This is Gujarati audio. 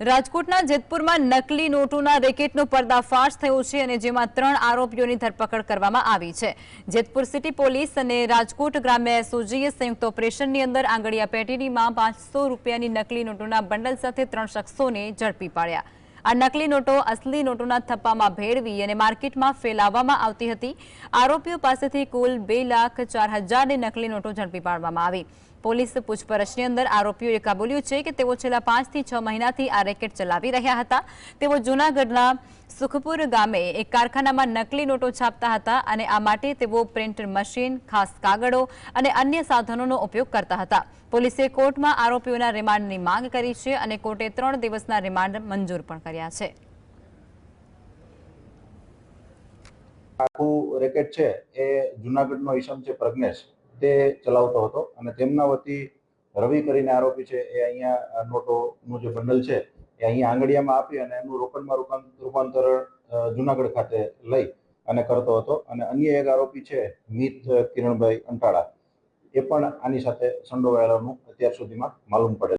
રાજકોટના જેતપુરમાં નકલી નોટોના રેકેટનો પર્દાફાશ થયો છે અને જેમાં ત્રણ આરોપીઓની ધરપકડ કરવામાં આવી છે. જેતપુર સિટી પોલીસ અને રાજકોટ ગ્રામ્ય એસઓજીએ સંયુક્ત ઓપરેશનની અંદર આંગળીયા પેટીમાં પાંચસો રૂપિયાની નકલી નોટોના બંડલ સાથે ત્રણ શખ્સોને ઝડપી પાડ્યા. આ નકલી નોટો અસલી નોટોના થપ્પામાં ભેળવી અને માર્કેટમાં ફેલાવવામાં આવતી હતી. આરોપીઓ પાસેથી કુલ બે લાખ ચાર હજારની નકલી નોટો ઝડપી પાડવામાં આવી. પોલીસ પૂછપરછની અંદર આરોપીઓએ કબૂલ્યું છે કે તેઓ છેલ્લા પાંચથી છ મહિનાથી આ રેકેટ ચલાવી રહ્યા હતા. તેઓ જૂનાગઢના સુખપુર ગામે એક કારખાનામાં નકલી નોટો છાપતા હતા અને આ માટે તેઓ પ્રિન્ટર મશીન, ખાસ કાગળો અને અન્ય સાધનોનો ઉપયોગ કરતા હતા. પોલીસે કોર્ટમાં આરોપીઓના રિમાન્ડની માંગ કરી છે અને કોર્ટે ત્રણ દિવસના રિમાન્ડ મંજૂર પણ કર્યા છે. આખું રેકેટ છે એ જુનાગઢનો ઈસમ છે પ્રજ્ઞેશ, તે ચલાવતો હતો અને તેમના વતી રવિ કરીને આરોપી છે, એ અહીંયા નોટોનું જે બંડલ છે, એ અહીંયા આંગળીયામાં આપી અને એનું રોકડમાં રૂપાં- રૂપાંતર જુનાગઢ ખાતે લઈ અને કરતો હતો. અને અન્ય એક આરોપી છે, મિત કિરણભાઈ અંટાળા, એ પણ આની સાથે સંડોવાયેલાનું અત્યાર સુધીમાં માલુમ પડે